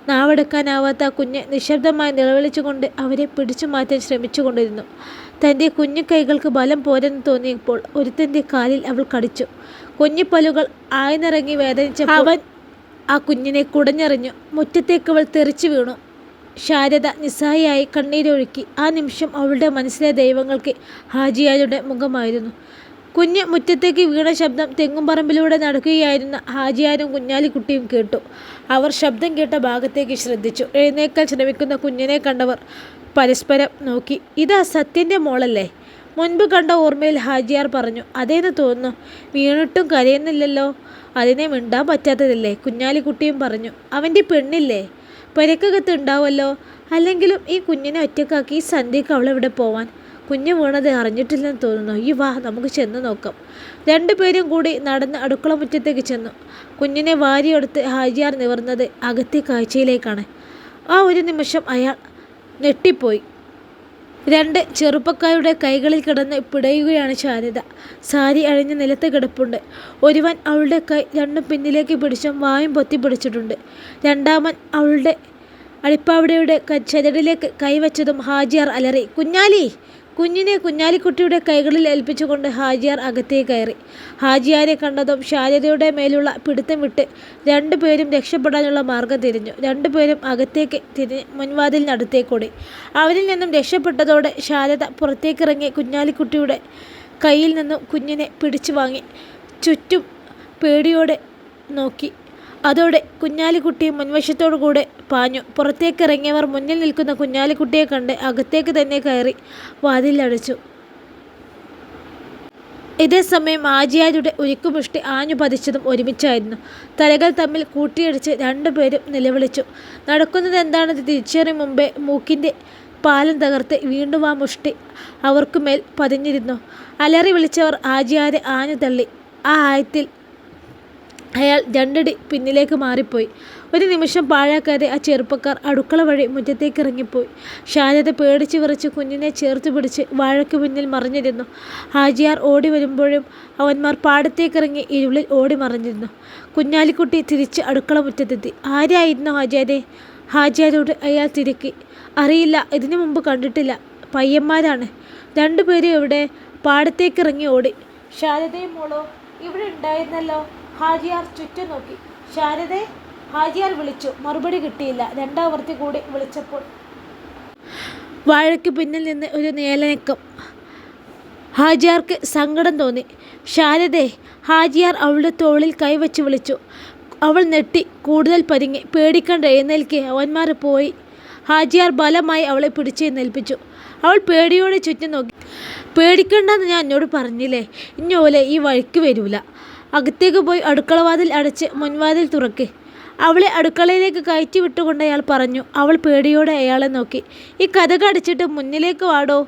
നാവെടുക്കാനാവാത്ത കുഞ്ഞ് നിശബ്ദമായി നിലവിളിച്ചുകൊണ്ട് അവരെ പിടിച്ചു മാറ്റാൻ ശ്രമിച്ചുകൊണ്ടിരുന്നു. തന്റെ കുഞ്ഞു കൈകൾക്ക് ബലം പോരെന്ന് തോന്നിയപ്പോൾ ഒരുത്തന്റെ കാലിൽ അവൾ കടിച്ചു. കുഞ്ഞിപ്പല്ലുകൾ ആയിനിറങ്ങി വേദനിച്ച അവൻ ആ കുഞ്ഞിനെ കുടഞ്ഞെറിഞ്ഞു. മുറ്റത്തേക്ക് അവൾ തെറിച്ചു വീണു. ശാരദ നിസ്സായിയായി കണ്ണീരൊഴുക്കി ആ നിമിഷം അവളുടെ മനസ്സിലെ ദൈവങ്ങൾക്ക് ഹാജിയാരുടെ മുഖമായിരുന്നു. കുഞ്ഞ് മുറ്റത്തേക്ക് വീണ ശബ്ദം തെങ്ങുംപറമ്പിലൂടെ നടക്കുകയായിരുന്ന ഹാജിയാരും കുഞ്ഞാലിക്കുട്ടിയും കേട്ടു. അവർ ശബ്ദം കേട്ട ഭാഗത്തേക്ക് ശ്രദ്ധിച്ചു. എഴുന്നേക്കാൻ ശ്രമിക്കുന്ന കുഞ്ഞിനെ കണ്ടവർ പരസ്പരം നോക്കി. ഇതാ സത്യന്റെ മോളല്ലേ? മുൻപ് കണ്ട ഓർമ്മയിൽ ഹാജിയാർ പറഞ്ഞു അതേന്ന് തോന്നുന്നു. വീണിട്ടും കരയുന്നില്ലല്ലോ. അതിനെ മിണ്ടാൻ പറ്റാത്തതല്ലേ? കുഞ്ഞാലിക്കുട്ടിയും പറഞ്ഞു. അവന്റെ പെണ്ണില്ലേ? പെരക്കകത്ത് ഉണ്ടാവുമല്ലോ. അല്ലെങ്കിലും ഈ കുഞ്ഞിനെ ഒറ്റക്കാക്കി ഈ സന്ധ്യക്ക് അവളെവിടെ പോവാൻ? കുഞ്ഞ് വീണത് അറിഞ്ഞിട്ടില്ലെന്ന് തോന്നുന്നു. ഈ വാ നമുക്ക് ചെന്ന് നോക്കാം. രണ്ടുപേരും കൂടി നടന്ന് അടുക്കള മുറ്റത്തേക്ക് ചെന്നു. കുഞ്ഞിനെ വാരിയെടുത്ത് ഹാജിയാർ നിവർന്നത് അകത്തെ കാഴ്ചയിലേക്കാണ്. ആ ഒരു നിമിഷം അയാൾ ഞെട്ടിപ്പോയി. രണ്ട് ചെറുപ്പക്കാരുടെ കൈകളിൽ കിടന്ന് പിടയുകയാണ് ശാരദ. സാരി അഴിഞ്ഞ് നിലത്ത് കിടപ്പുണ്ട്. ഒരുവൻ അവളുടെ കൈ രണ്ടും പിന്നിലേക്ക് പിടിച്ചും വായും പൊത്തി പിടിച്ചിട്ടുണ്ട്. രണ്ടാമൻ അവളുടെ അടിപ്പാവിടയുടെ ചരടിലേക്ക് കൈവച്ചതും ഹാജിയാർ അലറി കുഞ്ഞാലി കുഞ്ഞിനെ കുഞ്ഞാലിക്കുട്ടിയുടെ കൈകളിൽ ഏൽപ്പിച്ചുകൊണ്ട് ഹാജിയാർ അകത്തേക്ക് കയറി. ഹാജിയാരെ കണ്ടതും ശാരദയുടെ മേലുള്ള പിടുത്തം വിട്ട് രണ്ടുപേരും രക്ഷപ്പെടാനുള്ള മാർഗം തിരിഞ്ഞു. രണ്ടുപേരും അകത്തേക്ക് തിരിഞ്ഞ് മുൻവാതിലിനടുത്തേക്കൂടി അവരിൽ നിന്നും രക്ഷപ്പെട്ടതോടെ ശാരദ പുറത്തേക്കിറങ്ങി കുഞ്ഞാലിക്കുട്ടിയുടെ കയ്യിൽ നിന്നും കുഞ്ഞിനെ പിടിച്ചു വാങ്ങി ചുറ്റും പേടിയോടെ നോക്കി. അതോടെ കുഞ്ഞാലിക്കുട്ടി മുൻവശത്തോടു കൂടെ പാഞ്ഞു. പുറത്തേക്കിറങ്ങിയവർ മുന്നിൽ നിൽക്കുന്ന കുഞ്ഞാലിക്കുട്ടിയെ കണ്ട് അകത്തേക്ക് തന്നെ കയറി വാതിലടച്ചു ഇതേസമയം ആജിയാരുടെ ഉരുക്കുമുഷ്ടി ആഞ്ഞു പതിച്ചതും ഒരുമിച്ചായിരുന്നു. തലകൾ തമ്മിൽ കൂട്ടിയിടിച്ച് രണ്ടുപേരും നിലവിളിച്ചു. നടക്കുന്നത് എന്താണെന്ന് തിരിച്ചറിയും മുമ്പേ മൂക്കിന്റെ പാലം തകർത്ത് വീണ്ടും ആ മുഷ്ടി അവർക്കുമേൽ പതിഞ്ഞിരുന്നു. അലറി വിളിച്ചവർ ആജിയാരെ ആഞ്ഞു തള്ളി. ആ ആയത്തിൽ അയാൾ രണ്ടടി പിന്നിലേക്ക് മാറിപ്പോയി. ഒരു നിമിഷം പാഴാക്കാതെ ആ ചെറുപ്പക്കാർ അടുക്കള വഴി മുറ്റത്തേക്ക് ഇറങ്ങിപ്പോയി ശാരദ പേടിച്ച് വിറച്ച് കുഞ്ഞിനെ ചേർത്ത് പിടിച്ച് വാഴയ്ക്ക് മുന്നിൽ മറിഞ്ഞിരുന്നു. ഹാജിയാർ ഓടി വരുമ്പോഴും അവന്മാർ പാടത്തേക്കിറങ്ങി ഇരുളിൽ ഓടി മറിഞ്ഞിരുന്നു. കുഞ്ഞാലിക്കുട്ടി തിരിച്ച് അടുക്കള മുറ്റത്തെത്തി. ആരായിരുന്നു ഹാജിയാരെ? ഹാജിയാരോട് അയാൾ തിരക്കി. അറിയില്ല ഇതിനു മുമ്പ് കണ്ടിട്ടില്ല. പയ്യന്മാരാണ്. രണ്ടുപേരും ഇവിടെ പാടത്തേക്കിറങ്ങി ഓടി. ശാരദയും മോളോ ഇവിടെ ഉണ്ടായിരുന്നല്ലോ. ഹാജിയാർ ചുറ്റും നോക്കി. ശാരദേ ഹാജിയാർ വിളിച്ചു. മറുപടി കിട്ടിയില്ല. രണ്ടാവർത്തി കൂടി വിളിച്ചപ്പോൾ വാഴയ്ക്ക് പിന്നിൽ നിന്ന് ഒരു നേലനക്കം ഹാജിയാർക്ക് സങ്കടം തോന്നി. ശാരദേ ഹാജിയാർ അവളുടെ തോളിൽ കൈവച്ച് വിളിച്ചു. അവൾ നെട്ടി കൂടുതൽ പരിങ്ങി. പേടിക്കണ്ട എഴുന്നേൽക്ക്. അവന്മാർ പോയി. ഹാജിയാർ ബലമായി അവളെ പിടിച്ച് പിടിച്ചെഴുന്നേൽപ്പിച്ചു അവൾ പേടിയോടെ ചുറ്റും നോക്കി. പേടിക്കണ്ടെന്ന് ഞാൻ എന്നോട് പറഞ്ഞില്ലേ? ഇഞ്ഞോലെ ഈ വഴിക്ക് വരൂല. അകത്തേക്ക് പോയി അടുക്കളവാതിൽ അടച്ച് മുൻവാതിൽ തുറക്ക്. അവളെ അടുക്കളയിലേക്ക് കയറ്റി വിട്ടുകൊണ്ട് അയാൾ പറഞ്ഞു അവൾ പേടിയോടെ അയാളെ നോക്കി. ഈ കഥ അടച്ചിട്ട് മുന്നിലേക്ക് വാടോ?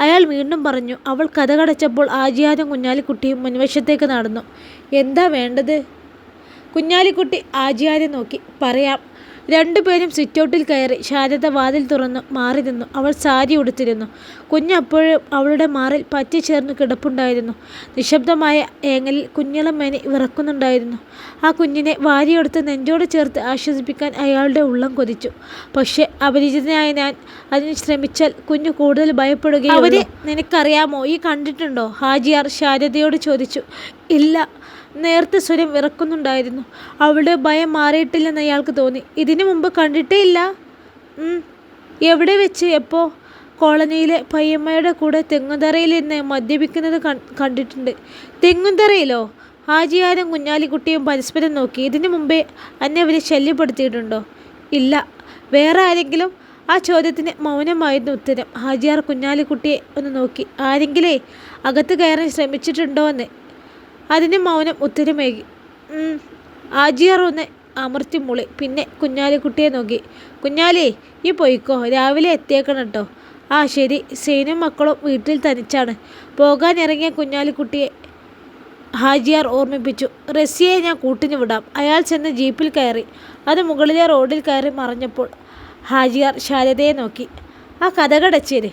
അയാൾ വീണ്ടും പറഞ്ഞു അവൾ കഥ കടച്ചപ്പോൾ ആജിയാരും കുഞ്ഞാലിക്കുട്ടിയും മുൻവശത്തേക്ക് നടന്നു. എന്താ വേണ്ടത്? കുഞ്ഞാലിക്കുട്ടി ആജിയാദെ നോക്കി പറയാം. രണ്ടുപേരും സിറ്റൗട്ടിൽ കയറി ശാരദ വാതിൽ തുറന്നു മാറി നിന്നു. അവൾ സാരി ഉടുത്തിരുന്നു. കുഞ്ഞപ്പോഴും അവളുടെ മാറിൽ പറ്റി ചേർന്ന് കിടപ്പുണ്ടായിരുന്നു. നിശബ്ദമായ ഏങ്ങലിൽ കുഞ്ഞിളമേനി വിറക്കുന്നുണ്ടായിരുന്നു. ആ കുഞ്ഞിനെ വാരിയെടുത്ത് നെഞ്ചോട് ചേർത്ത് ആശ്വസിപ്പിക്കാൻ അയാളുടെ ഉള്ളം കൊതിച്ചു. പക്ഷേ അപരിചിതനായ ഞാൻ അതിന് ശ്രമിച്ചാൽ കുഞ്ഞു കൂടുതൽ ഭയപ്പെടുകയും അവരെ നിനക്കറിയാമോ? ഈ കണ്ടിട്ടുണ്ടോ? ഹാജിയാർ ശാരദയോട് ചോദിച്ചു. ഇല്ല നേർത്ത സ്വരം ഇറക്കുന്നുണ്ടായിരുന്നു അവളുടെ ഭയം മാറിയിട്ടില്ലെന്ന് അയാൾക്ക് തോന്നി. ഇതിനു മുമ്പ് കണ്ടിട്ടേ ഇല്ല. എവിടെ വെച്ച്? എപ്പോ? കോളനിയിലെ പയ്യമ്മയുടെ കൂടെ തെങ്ങുതറയിൽ നിന്ന് മദ്യപിക്കുന്നത് കണ്ടിട്ടുണ്ട്. തെങ്ങുതറയിലോ? ഹാജിയാരും കുഞ്ഞാലിക്കുട്ടിയും പരസ്പരം നോക്കി. ഇതിനു മുമ്പേ അന്നെ അവരെ ശല്യപ്പെടുത്തിയിട്ടുണ്ടോ? ഇല്ല. വേറെ ആരെങ്കിലും? ആ ചോദ്യത്തിന് മൗനമായിരുന്നു ഉത്തരം. ഹാജിയാർ കുഞ്ഞാലിക്കുട്ടിയെ ഒന്ന് നോക്കി. ആരെങ്കിലേ? അകത്ത് കയറാൻ ശ്രമിച്ചിട്ടുണ്ടോ എന്ന്. അതിന് മൗനം ഉത്തരമേകി. ആജിയാർ ഒന്ന് അമർത്തി മുളി. പിന്നെ കുഞ്ഞാലിക്കുട്ടിയെ നോക്കി. കുഞ്ഞാലി ഈ പോയിക്കോ. രാവിലെ എത്തിയേക്കണം കേട്ടോ. ആ ശരി. സേനും മക്കളും വീട്ടിൽ തനിച്ചാണ്. പോകാനിറങ്ങിയ കുഞ്ഞാലിക്കുട്ടിയെ ഹാജിയാർ ഓർമ്മിപ്പിച്ചു. റസിയെ ഞാൻ കൂട്ടിന് വിടാം. അയാൾ ചെന്ന് ജീപ്പിൽ കയറി. അത് മുകളിലെ റോഡിൽ കയറി മറഞ്ഞപ്പോൾ ഹാജിയാർ ശാരദയെ നോക്കി. ആ കഥകടച്ചേര്.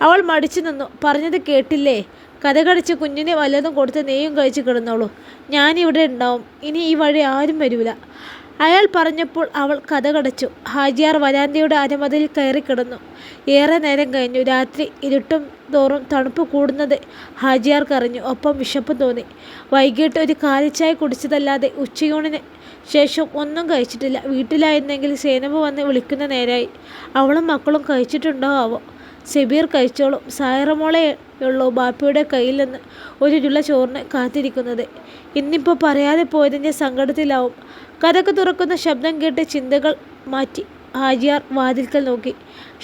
അവൾ മടിച്ചു നിന്നു. പറഞ്ഞത് കേട്ടില്ലേ? കഥ കടിച്ച് കുഞ്ഞിനെ വല്ലതും കൊടുത്ത് നെയ്യും കഴിച്ച് കിടന്നോളൂ. ഞാനിവിടെ ഉണ്ടാവും. ഇനി ഈ വഴി ആരും വരൂല. അയാൾ പറഞ്ഞപ്പോൾ അവൾ കഥ കടച്ചു ഹാജിയാർ വരാന്തയുടെ അരമതിൽ കയറി കിടന്നു. ഏറെ നേരം കഴിഞ്ഞു. രാത്രി ഇരുട്ടും തോറും തണുപ്പ് കൂടുന്നത് ഹാജിയാർക്ക് അറിഞ്ഞു ഒപ്പം വിശപ്പ് തോന്നി. വൈകിട്ട് ഒരു കാലിച്ചായ കുടിച്ചതല്ലാതെ ഉച്ചയൂണിന് ശേഷം ഒന്നും കഴിച്ചിട്ടില്ല. വീട്ടിലായിരുന്നെങ്കിൽ സേനബ് വന്ന് വിളിക്കുന്ന നേരായി. അവളും മക്കളും കഴിച്ചിട്ടുണ്ടോ ആവോ സെബീർ കഴിച്ചോളും. സായറമോളെ ഉള്ളൂ? ബാപ്പയുടെ കയ്യിൽ നിന്ന് ഒരു ചുള്ള ചോറിന് കാത്തിരിക്കുന്നത്. ഇന്നിപ്പോൾ പറയാതെ പോയതിന്റെ സങ്കടത്തിലാവും. കഥക്ക് തുറക്കുന്ന ശബ്ദം കേട്ട് ചിന്തകൾ മാറ്റി ഹാജിയാർ വാതിൽക്കൽ നോക്കി.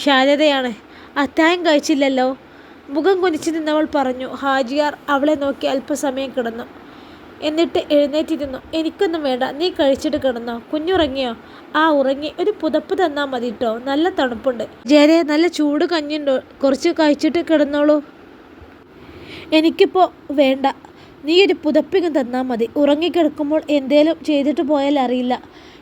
ശാരദയാണ് അത്തായം കഴിച്ചില്ലല്ലോ? മുഖം കുനിച്ചു നിന്നവൾ പറഞ്ഞു ഹാജിയാർ അവളെ നോക്കി അല്പസമയം കിടന്നു. എന്നിട്ട് എഴുന്നേറ്റിരുന്നു. എനിക്കൊന്നും വേണ്ട നീ കഴിച്ചിട്ട് കിടന്നോ. കുഞ്ഞുറങ്ങിയോ? ആ ഉറങ്ങി. ഒരു പുതപ്പ് തന്നാൽ മതി കേട്ടോ നല്ല തണുപ്പുണ്ട്. ജയരെ നല്ല ചൂട് കഞ്ഞിണ്ടോ കുറച്ച് കഴിച്ചിട്ട് കിടന്നോളൂ. എനിക്കിപ്പോൾ വേണ്ട. നീ ഒരു പുതപ്പിങ്ങ് തന്നാൽ മതി. ഉറങ്ങിക്കിടക്കുമ്പോൾ എന്തേലും ചെയ്തിട്ട് പോയാൽ അറിയില്ല.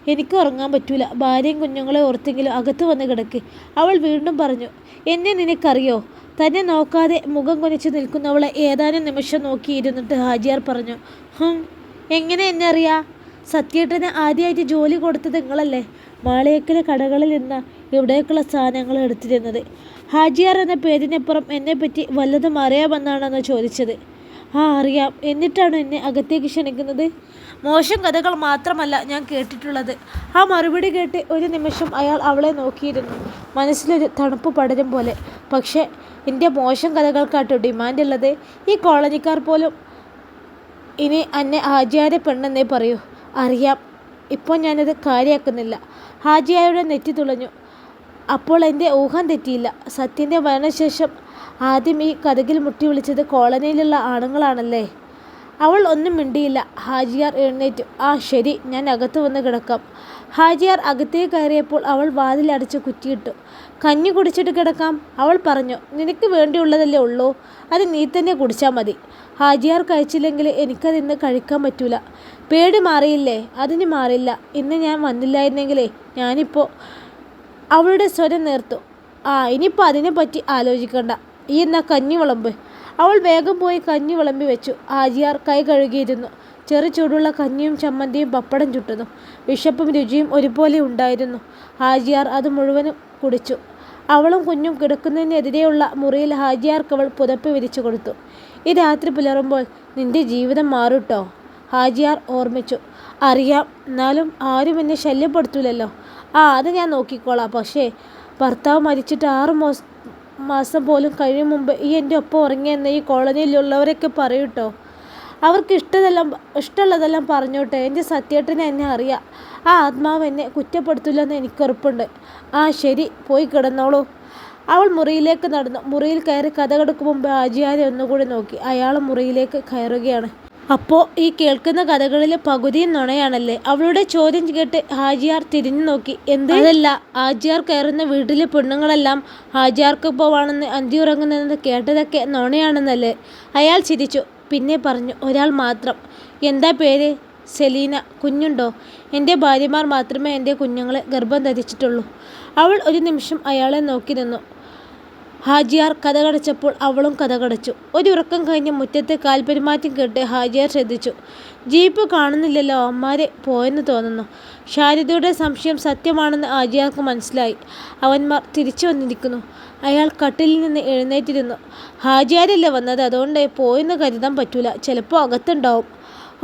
എനിക്ക് ഉറങ്ങാൻ പറ്റൂല. ഭാര്യയും കുഞ്ഞുങ്ങളെ ഓർത്തെങ്കിലും അകത്ത് വന്ന് കിടക്ക്. അവൾ വീണ്ടും പറഞ്ഞു എന്നെ നിനക്കറിയോ? തന്നെ നോക്കാതെ മുഖം കുനിച്ച് നിൽക്കുന്നവളെ ഏതാനും നിമിഷം നോക്കിയിരുന്നിട്ട് ഹാജിയാർ പറഞ്ഞു ഹും എങ്ങനെ എന്നെ അറിയാ? സത്യേട്ടന് ആദ്യമായിട്ട് ജോലി കൊടുത്തത് നിങ്ങളല്ലേ? മാളയക്കലെ കടകളിൽ നിന്ന് ഇവിടേക്കുള്ള സാധനങ്ങൾ എടുത്തിരുന്നത്. ഹാജിയാർ എന്ന പേരിനപ്പുറം എന്നെപ്പറ്റി വല്ലതും അറിയാമെന്നാണെന്ന് ചോദിച്ചത്. ആ അറിയാം. എന്നിട്ടാണ് എന്നെ അകത്തേക്ക് ക്ഷണിക്കുന്നത്? മോശം കഥകൾ മാത്രമല്ല ഞാൻ കേട്ടിട്ടുള്ളത്. ആ മറുപടി കേട്ട് ഒരു നിമിഷം അയാൾ അവളെ നോക്കിയിരുന്നു. മനസ്സിലൊരു തണുപ്പ് പടരും പോലെ. പക്ഷേ എന്റെ മോശം കഥകൾക്കാട്ടോ ഡിമാൻഡുള്ളത് ഈ കോളനിക്കാർ പോലും. ഇനി എന്നെ ഹാജിയാരെ പെണ്ണെന്നേ പറയൂ. അറിയാം. ഇപ്പോൾ ഞാനത് കാര്യമാക്കുന്നില്ല ഹാജിയായുടെ നെറ്റി തുളഞ്ഞു. അപ്പോൾ എന്റെ ഊഹം തെറ്റിയില്ല. സത്യന്റെ മരണശേഷം ആദ്യം ഈ കഥകിൽ മുട്ടി വിളിച്ചത് കോളനിയിലുള്ള ആണുങ്ങളാണല്ലേ? അവൾ ഒന്നും മിണ്ടിയില്ല. ഹാജിയാർ എഴുന്നേറ്റു. ആ ശരി ഞാൻ അകത്ത് വന്ന് കിടക്കാം. ഹാജിയാർ അകത്തേക്ക് കയറിയപ്പോൾ അവൾ വാതിലടച്ച് കുറ്റിയിട്ടു. കഞ്ഞി കുടിച്ചിട്ട് കിടക്കാം അവൾ പറഞ്ഞു. നിനക്ക് വേണ്ടിയുള്ളതല്ലേ ഉള്ളൂ. അത് നീ തന്നെ കുടിച്ചാൽ മതി. ഹാജിയാർ കഴിച്ചില്ലെങ്കിൽ എനിക്കതിന്ന് കഴിക്കാൻ പറ്റൂല. പേടി മാറിയില്ലേ? അതിന് മാറില്ല. ഇന്ന് ഞാൻ വന്നില്ലായിരുന്നെങ്കിലേ ഞാനിപ്പോൾ അവളുടെ സ്വരം നേർത്തു. ആ ഇനിയിപ്പോൾ അതിനെപ്പറ്റി ആലോചിക്കണ്ട. ഈ എന്നാ കഞ്ഞി വിളമ്പ് അവൾ വേഗം പോയി കഞ്ഞി വിളമ്പി വെച്ചു. ആജിയാർ കൈ കഴുകിയിരുന്നു. ചെറു ചൂടുള്ള കഞ്ഞിയും ചമ്മന്തിയും പപ്പടം ചുട്ടുന്നു. വിശപ്പും രുചിയും ഒരുപോലെ ഉണ്ടായിരുന്നു. ഹാജിയാർ അത് മുഴുവനും കുടിച്ചു. അവളും കുഞ്ഞും കിടക്കുന്നതിനെതിരെയുള്ള മുറിയിൽ ഹാജിയാർക്ക് അവൾ പുതപ്പ് വിരിച്ചു കൊടുത്തു. ഈ രാത്രി പുലരുമ്പോൾ നിന്റെ ജീവിതം മാറൂട്ടോ? ഹാജിയാർ ഓർമ്മിച്ചു. അറിയാം. എന്നാലും ആരും എന്നെ ശല്യപ്പെടുത്തൂലല്ലോ. ആ അത് ഞാൻ നോക്കിക്കോളാം. പക്ഷേ ഭർത്താവ് മരിച്ചിട്ട് ആറ് മാസം പോലും കഴിയും മുമ്പ് ഈ എന്റെ ഒപ്പം ഉറങ്ങിയെന്ന് ഈ കോളനിയിലുള്ളവരൊക്കെ പറയൂട്ടോ. അവർക്ക് ഇഷ്ടതെല്ലാം ഇഷ്ടമുള്ളതെല്ലാം പറഞ്ഞോട്ടെ. എന്റെ സത്യേട്ടനെ എന്നെ അറിയാം. ആ ആത്മാവ് എന്നെ കുറ്റപ്പെടുത്തില്ലെന്ന് എനിക്ക് ഉറപ്പുണ്ട് ആ ശരി പോയി കിടന്നോളൂ. അവൾ മുറിയിലേക്ക് നടന്നു. മുറിയിൽ കയറി കഥകടക്ക് മുമ്പ് ആജിയാരെ ഒന്നുകൂടി നോക്കി. അയാൾ മുറിയിലേക്ക് കയറുകയാണ്. അപ്പോൾ ഈ കേൾക്കുന്ന കഥകളിൽ പകുതിയും നുണയാണല്ലേ? അവളുടെ ചോദ്യം കേട്ട് ഹാജിയാർ തിരിഞ്ഞു നോക്കി. എന്ത്? അതല്ല. ഹാജിയാർ കയറുന്ന വീട്ടിലെ പെണ്ണുങ്ങളെല്ലാം ഹാജിയാർക്ക് പോവാണെന്ന് അന്തി ഉറങ്ങുന്നത് കേട്ടതൊക്കെ നുണയാണെന്നല്ലേ? അയാൾ ചിരിച്ചു. പിന്നെ പറഞ്ഞു ഒരാൾ മാത്രം. എന്താ പേര്? സെലീന. കുഞ്ഞുണ്ടോ? എന്റെ ഭാര്യമാർ മാത്രമേ എന്റെ കുഞ്ഞുങ്ങളെ ഗർഭം ധരിച്ചിട്ടുള്ളൂ. അവൾ ഒരു നിമിഷം അയാളെ നോക്കി നിന്നു. ഹാജിയാർ കഥകടച്ചപ്പോൾ അവളും കഥകടച്ചു. ഒരു ഉറക്കം കഴിഞ്ഞ് മുറ്റത്തെ കാൽപെരുമാറ്റം കേട്ട് ഹാജിയാർ ശ്രദ്ധിച്ചു. ജീപ്പ് കാണുന്നില്ലല്ലോ അമ്മാരെ പോയെന്ന് തോന്നുന്നു. ശാരദയുടെ സംശയം സത്യമാണെന്ന് ഹാജിയാർക്ക് മനസ്സിലായി. അവന്മാർ തിരിച്ചു വന്നിരിക്കുന്നു. അയാൾ കട്ടിലിൽ നിന്ന് എഴുന്നേറ്റിരുന്നു. ഹാജിയാരല്ലേ വന്നത്? അതുകൊണ്ട് പോയെന്ന് കരുതാൻ പറ്റൂല. ചിലപ്പോൾ അകത്തുണ്ടാവും.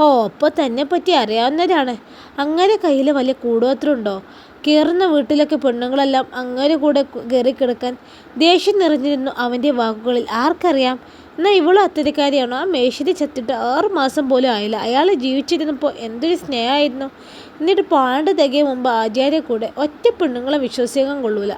ഓ അപ്പോൾ തന്നെ പറ്റി അറിയാവുന്നവരാണ്. അങ്ങനെ കയ്യിൽ വലിയ കൂടുപത്രമുണ്ടോ കയറുന്ന വീട്ടിലൊക്കെ പെണ്ണുങ്ങളെല്ലാം അങ്ങനെ കൂടെ കയറിക്കിടക്കാൻ ദേഷ്യം നിറഞ്ഞിരുന്നു അവന്റെ വാക്കുകളിൽ. ആർക്കറിയാം? എന്നാൽ ഇവളും അത്തരക്കാരിയാണോ? ആ മേശരി ചത്തിട്ട് ആറ് മാസം പോലും ആയില്ല. അയാൾ ജീവിച്ചിരുന്നപ്പോൾ എന്തൊരു സ്നേഹമായിരുന്നു. എന്നിട്ട് പാണ്ട് തികയും മുമ്പ് ആചാര്യ കൂടെ ഒറ്റ പെണ്ണുങ്ങളെ വിശ്വസിക്കാൻ കൊള്ളൂല.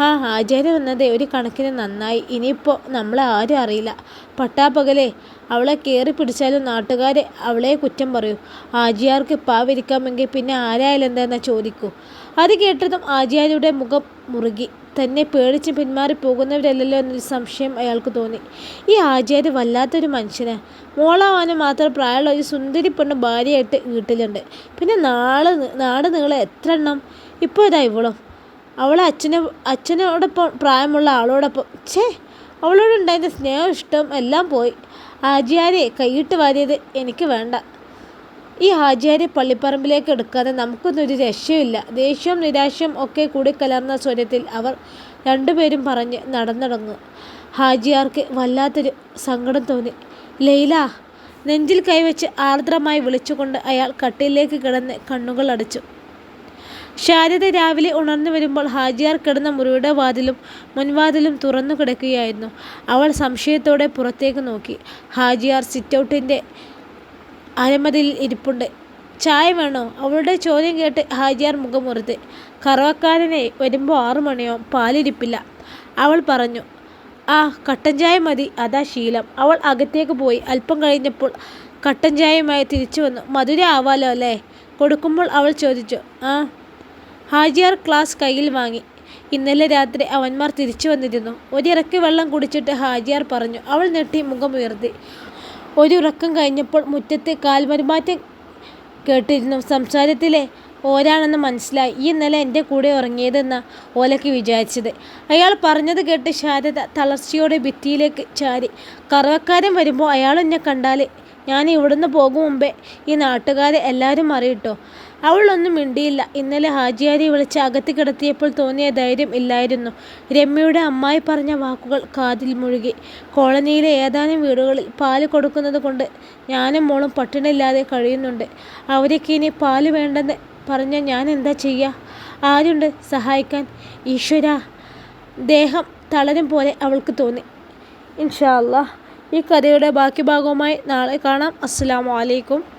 ആ ആചാര്യ വന്നതേ ഒരു കണക്കിന് നന്നായി. ഇനിയിപ്പോൾ നമ്മളെ ആരും അറിയില്ല. പട്ടാപ്പകലേ അവളെ കയറി പിടിച്ചാലും നാട്ടുകാരെ അവളെ കുറ്റം പറയൂ. ആജിയാർക്ക് പാവിരിക്കാമെങ്കിൽ പിന്നെ ആരായാലും എന്താണെന്ന് ചോദിക്കൂ. അത് കേട്ടതും ആചാര്യയുടെ മുഖം മുറുകി. തന്നെ പേടിച്ച് പിന്മാറി പോകുന്നവരല്ലല്ലോ എന്നൊരു സംശയം അയാൾക്ക് തോന്നി. ഈ ആചാര്യ വല്ലാത്തൊരു മനുഷ്യന്. മോളാവാനും മാത്രം പ്രായമുള്ള ഒരു സുന്ദരി പെണ്ണ് ഭാര്യയായിട്ട് വീട്ടിലുണ്ട്. പിന്നെ നാളെ നാട് നിങ്ങളെ എത്ര എണ്ണം ഇപ്പോൾ ഇതാ ഇവളും. അവളെ അച്ഛനെ അച്ഛനോടൊപ്പം പ്രായമുള്ള ആളോടൊപ്പം. ഛേ അവളോടുണ്ടായിരുന്ന സ്നേഹം ഇഷ്ടം എല്ലാം പോയി. ആചാര്യെ കൈയിട്ട് വാരിയത് എനിക്ക് വേണ്ട. ഈ ആചാര്യ പള്ളിപ്പറമ്പിലേക്ക് എടുക്കാതെ നമുക്കൊന്നും ഒരു രക്ഷയില്ല ദേഷ്യവും നിരാശയും ഒക്കെ കൂടി കലർന്ന സ്വരത്തിൽ അവർ രണ്ടുപേരും പറഞ്ഞ് നടന്നടങ്ങു. ഹാജിയാർക്ക് വല്ലാത്തൊരു സങ്കടം തോന്നി. ലൈല നെഞ്ചിൽ കൈവച്ച് ആർദ്രമായി വിളിച്ചുകൊണ്ട് അയാൾ കട്ടിലേക്ക് കിടന്ന് കണ്ണുകൾ അടച്ചു. ശാരദ രാവിലെ ഉണർന്നു വരുമ്പോൾ ഹാജിയാർ കിടന്ന മുറിയുടെ വാതിലും മുൻവാതിലും തുറന്നു കിടക്കുകയായിരുന്നു. അവൾ സംശയത്തോടെ പുറത്തേക്ക് നോക്കി. ഹാജിയാർ സിറ്റൗട്ടിന്റെ അരമതിൽ ഇരിപ്പുണ്ട്. ചായ വേണോ? അവളുടെ ചോദ്യം കേട്ട് ഹാജിയാർ മുഖമുറുത്ത്. കറവക്കാരനെ വരുമ്പോൾ ആറു മണിയോ? പാലിരിപ്പില്ല. അവൾ പറഞ്ഞു ആ കട്ടൻ ചായ മതി. അതാ ശീലം. അവൾ അകത്തേക്ക് പോയി. അല്പം കഴിഞ്ഞപ്പോൾ കട്ടൻ ചായയുമായി തിരിച്ചു വന്നു. മധുര ആവാലോ അല്ലേ? കൊടുക്കുമ്പോൾ അവൾ ചോദിച്ചു ആ. ഹാജിയാർ ക്ലാസ് കയ്യിൽ വാങ്ങി. ഇന്നലെ രാത്രി അവന്മാർ തിരിച്ചു വന്നിരുന്നു. ഒരിറക്കി വെള്ളം കുടിച്ചിട്ട് ഹാജിയാർ പറഞ്ഞു അവൾ നെട്ടി മുഖം ഒരു ഉറക്കം കഴിഞ്ഞപ്പോൾ മുറ്റത്ത് കാൽമരുമാറ്റം കേട്ടിരുന്നു സംസാരത്തിലെ ഓരാണെന്ന് മനസ്സിലായി. ഈ ഇന്നലെ എന്റെ കൂടെ ഉറങ്ങിയതെന്ന ഓലയ്ക്ക് വിചാരിച്ചത്. അയാൾ പറഞ്ഞത് കേട്ട് ശാരദ തളർച്ചയോടെ ഭിത്തിയിലേക്ക് ചാരി കറവക്കാരൻ വരുമ്പോൾ അയാൾ എന്നെ കണ്ടാൽ ഞാൻ ഇവിടുന്ന് പോകും മുമ്പേ ഈ നാട്ടുകാരെ എല്ലാവരും അറിയിട്ടോ. അവളൊന്നും മിണ്ടിയില്ല. ഇന്നലെ ഹാജിയാരി വിളിച്ച് അകത്ത് കിടത്തിയപ്പോൾ തോന്നിയ ധൈര്യം ഇല്ലായിരുന്നു. രമ്യയുടെ അമ്മായി പറഞ്ഞ വാക്കുകൾ കാതിൽ മുഴുകി. കോളനിയിലെ ഏതാനും വീടുകളിൽ പാൽ കൊടുക്കുന്നത് കൊണ്ട് ഞാനും മോളും പട്ടിണില്ലാതെ കഴിയുന്നുണ്ട്. അവരൊക്കെ ഇനി പാൽ വേണ്ടെന്ന് പറഞ്ഞാൽ ഞാൻ എന്താ ചെയ്യുക ആരുണ്ട് സഹായിക്കാൻ? ഈശ്വര. ദേഹം തളരും പോലെ അവൾക്ക് തോന്നി. ഇൻഷാ ഈ കഥയുടെ ബാക്കി ഭാഗവുമായി നാളെ കാണാം. അസ്സാം അലൈക്കും.